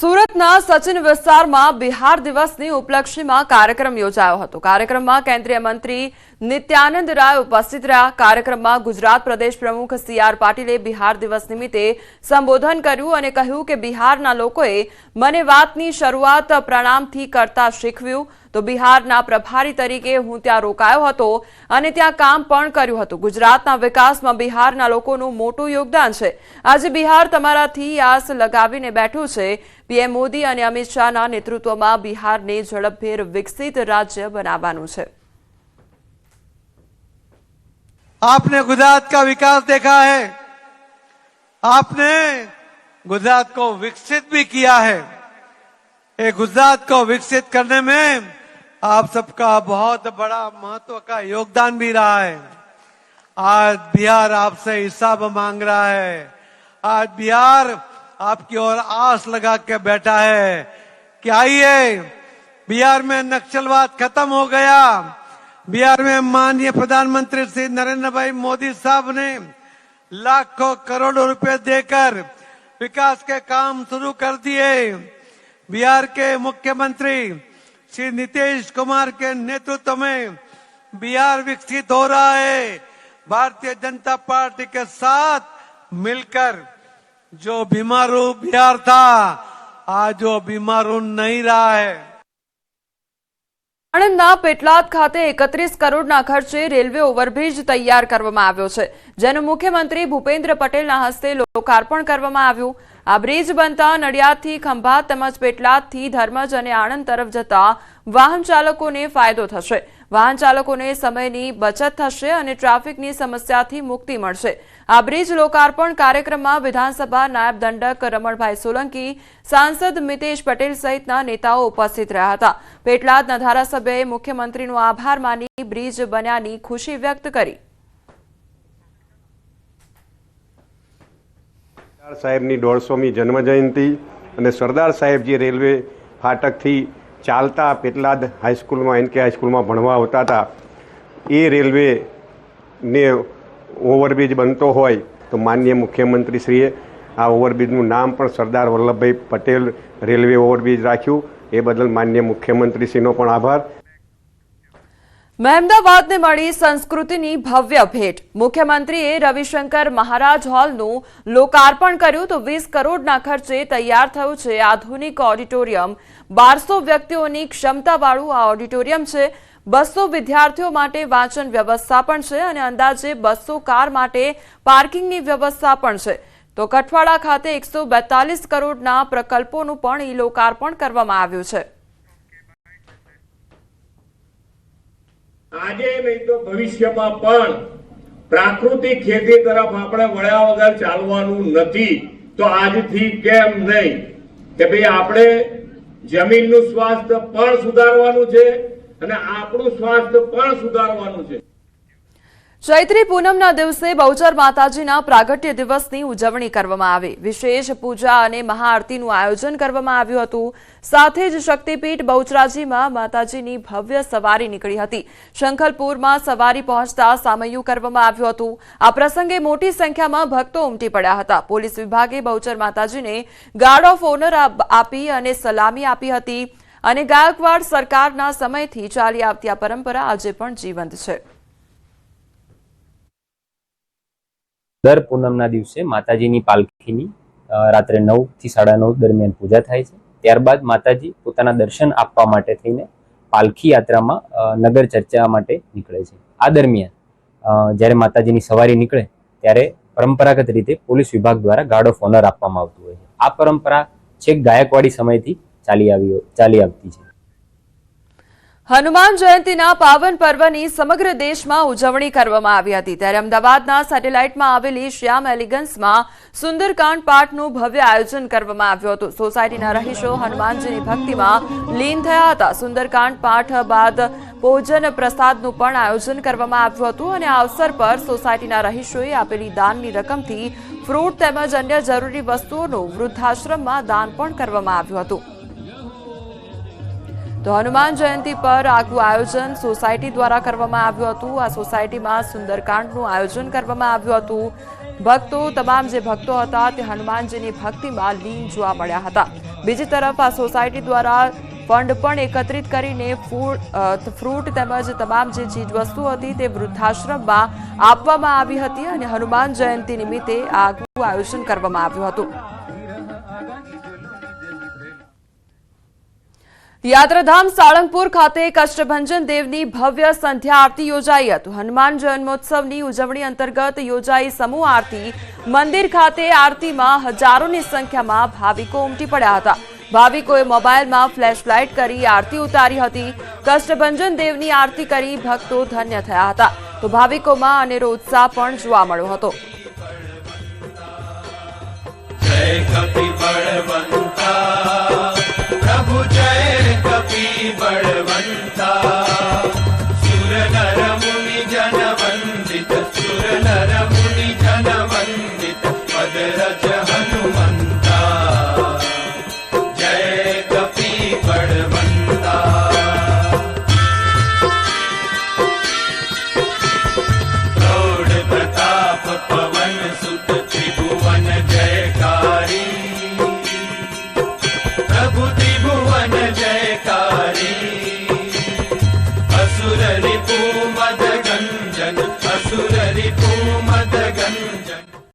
સુરતના સચિન વિસ્તારમાં બિહાર દિવસની ઉપલક્ષીમાં કાર્યક્રમ યોજાયો હતો. કાર્યક્રમમાં કેન્દ્રીય મંત્રી નિત્યાનંદ રાય ઉપસ્થિત રહ્યા. કાર્યક્રમમાં ગુજરાત પ્રદેશ પ્રમુખ સી આર પાટીલે બિહાર દિવસ નિમિત્તે સંબોધન કર્યું અને કહ્યું કે બિહારના લોકોએ મને વાતની શરૂઆત પ્રણામથી કરતા શીખવ્યું. તો બિહારના પ્રભારી તરીકે હું ત્યાં રોકાયો હતો અને ત્યાં કામ પણ કર્યું હતું. ગુજરાતના વિકાસમાં બિહારના લોકોનું મોટું યોગદાન છે. આજે બિહાર તમારાથી આસ લગાવીને બેઠું છે. પીએમ મોદી અને અમિત શાહના નેતૃત્વમાં બિહારને ઝડપભેર વિકસિત રાજ્ય બનાવવાનું છે. आपने गुजरात का विकास देखा है। आपने गुजरात को विकसित भी किया है। ये गुजरात को विकसित करने में आप सबका बहुत बड़ा महत्व का योगदान भी रहा है। आज बिहार आपसे हिसाब मांग रहा है। आज बिहार आपकी ओर आस लगा के बैठा है। कि आइए बिहार में नक्सलवाद खत्म हो गया? बिहार में माननीय प्रधानमंत्री श्री नरेंद्र भाई मोदी साहब ने लाखों करोड़ों रुपए देकर विकास के काम शुरू कर दिए। बिहार के मुख्यमंत्री श्री नीतीश कुमार के नेतृत्व में बिहार विकसित हो रहा है। भारतीय जनता पार्टी के साथ मिलकर जो बीमारू बिहार था, आज वो बीमारू नहीं रहा है। આણંદના પેટલાદ ખાતે એકત્રીસ કરોડના ખર્ચે રેલવે ઓવરબ્રિજ તૈયાર કરવામાં આવ્યો છે, જેનું મુખ્યમંત્રી ભૂપેન્દ્ર પટેલના હસ્તે લોકાર્પણ કરવામાં આવ્યું. આ બ્રિજ બનતા નડિયાદથી ખંભાત તેમજ પેટલાદથી ધર્મજ અને આણંદ તરફ જતા વાહન ચાલકોને ફાયદો થશે. વાહન ચાલકોને સમયની બચત થશે અને ટ્રાફિકની સમસ્યાથી મુક્તિ મળશે. આ બ્રિજ લોકાર્પણ કાર્યક્રમમાં વિધાનસભા નાયબ દંડક રમણભાઈ સોલંકી, સાંસદ મિતેશ પટેલ સહિતના નેતાઓ ઉપસ્થિત રહ્યા હતા. પેટલાદના ધારાસભ્યએ મુખ્યમંત્રીનો આભાર માની બ્રિજ બન્યાની ખુશી વ્યક્ત કરી. સાહેબની દોઢસોમી જન્મજયંતિ અને સરદાર સાહેબજી રેલવે ફાટકથી ચાલતા પેટલાદ હાઈસ્કૂલમાં એન કે હાઈસ્કૂલમાં ભણવા આવતા હતા. એ રેલવેને ઓવરબ્રિજ બનતો હોય તો માનનીય મુખ્યમંત્રીશ્રીએ આ ઓવરબ્રિજનું નામ પણ સરદાર વલ્લભભાઈ પટેલ રેલવે ઓવરબ્રિજ રાખ્યું. એ બદલ માનનીય મુખ્યમંત્રીશ્રીનો પણ આભાર. મહેમદાવાદને મળી સંસ્કૃતિની ભવ્ય ભેટ. મુખ્યમંત્રીએ રવિશંકર મહારાજ હોલનું લોકાર્પણ કર્યું તો વીસ કરોડના ખર્ચે તૈયાર થયું છે આધુનિક ઓડિટોરિયમ. બારસો વ્યક્તિઓની ક્ષમતાવાળું આ ઓડિટોરિયમ છે. બસો વિદ્યાર્થીઓ માટે વાંચન વ્યવસ્થા પણ છે અને અંદાજે બસો કાર માટે પાર્કિંગની વ્યવસ્થા પણ છે. તો કઠવાડા ખાતે એકસો કરોડના પ્રકલ્પોનું પણ ઈ લોકાર્પણ કરવામાં આવ્યું છે. આજે નહીં તો ભવિષ્યમાં પણ પ્રાકૃતિક ખેતી તરફ આપણે વળ્યા વગર ચાલવાનું નથી. તો આજથી કેમ નહીં? કે ભાઈ આપણે જમીનનું સ્વાસ્થ્ય પણ સુધારવાનું છે અને આપણું સ્વાસ્થ્ય પણ સુધારવાનું છે. ચૈત્રી પૂનમના દિવસે બહુચર માતાજીના પ્રાગટ્ય દિવસની ઉજવણી કરવામાં આવી. વિશેષ પૂજા અને મહાઆરતીનું આયોજન કરવામાં આવ્યું હતું. સાથે જ શક્તિપીઠ બહુચરાજીમાં માતાજીની ભવ્ય સવારી નીકળી હતી. શંખલપુરમાં સવારી પહોંચતા સામયું કરવામાં આવ્યું હતું. આ પ્રસંગે મોટી સંખ્યામાં ભક્તો ઉમટી પડ્યા હતા. પોલીસ વિભાગે બહુચર માતાજીને ગાર્ડ ઓફ ઓનર આપી અને સલામી આપી હતી. અને ગાયકવાડ સરકારના સમયથી ચાલી આવતી આ પરંપરા આજે પણ જીવંત છે. દર પૂનમના દિવસે માતાજીની પાલખીની રાત્રે નવથી સાડા નવ દરમિયાન પૂજા થાય છે. ત્યારબાદ માતાજી પોતાના દર્શન આપવા માટે થઈને પાલખી યાત્રામાં નગર ચર્ચા માટે નીકળે છે. આ દરમિયાન જ્યારે માતાજીની સવારી નીકળે ત્યારે પરંપરાગત રીતે પોલીસ વિભાગ દ્વારા ગાર્ડ ઓફ ઓનર આપવામાં આવતું હોય છે. આ પરંપરા છેક ગાયકવાડી સમયથી ચાલી આવી, ચાલી આવતી છે. હનુમાન જયંતીના પાવન પર્વની સમગ્ર દેશમાં ઉજવણી કરવામાં આવી હતી. ત્યારે અમદાવાદના સેટેલાઇટમાં આવેલી શ્યામ એલિગન્સમાં સુંદરકાંડ પાઠનું ભવ્ય આયોજન કરવામાં આવ્યું હતું. સોસાયટીના રહીશો હનુમાનજીની ભક્તિમાં લીન થયા હતા. સુંદરકાંડ પાઠ બાદ ભોજન પ્રસાદનું પણ આયોજન કરવામાં આવ્યું હતું અને આ અવસર પર સોસાયટીના રહીશોએ આપેલી દાનની રકમથી ફ્રૂટ તેમજ અન્ય જરૂરી વસ્તુઓનું વૃદ્ધાશ્રમમાં દાન પણ કરવામાં આવ્યું હતું. તો હનુમાન જયંતી પર આગવું આયોજન સોસાયટી દ્વારા કરવામાં આવ્યું હતું. આ સોસાયટીમાં સુંદરકાંડનું આયોજન કરવામાં આવ્યું હતું. ભક્તો, તમામ જે ભક્તો હતા, તે હનુમાનજીની ભક્તિમાં લીન જોવા મળ્યા હતા. બીજી તરફ આ સોસાયટી દ્વારા ફંડ પણ એકત્રિત કરીને ફ્રૂટ તેમજ તમામ જે ચીજવસ્તુ હતી તે વૃદ્ધાશ્રમમાં આપવામાં આવી હતી અને હનુમાન જયંતિ નિમિત્તે આગવું આયોજન કરવામાં આવ્યું હતું. યાત્રાધામ સાળંગપુર ખાતે કષ્ટભંજન દેવની ભવ્ય સંધ્યા આરતી યોજાઈ હતી. હનુમાન જન્મોત્સવની ઉજવણી અંતર્ગત યોજાઈ સમૂહ આરતી. મંદિર ખાતે આરતીમાં હજારોની સંખ્યામાં ભાવિકો ઉમટી પડ્યા હતા. ભાવિકોએ મોબાઈલમાં ફ્લેશ ફ્લેશલાઇટ કરી આરતી ઉતારી હતી. કષ્ટભંજન દેવની આરતી કરી ભક્તો ધન્ય થયા હતા. તો ભાવિકોમાં અનેરો ઉત્સાહ પણ જોવા મળ્યો હતો. પ્રભુ જય जय सुर नर मुनि जन वंदित सुर नर मुनि जन वंदित पद रज जय कपि बलवंता। प्रौढ़ प्रताप पवन सुत त्रिभुवन जयकारी। प्रभु കോമതഗന്ധ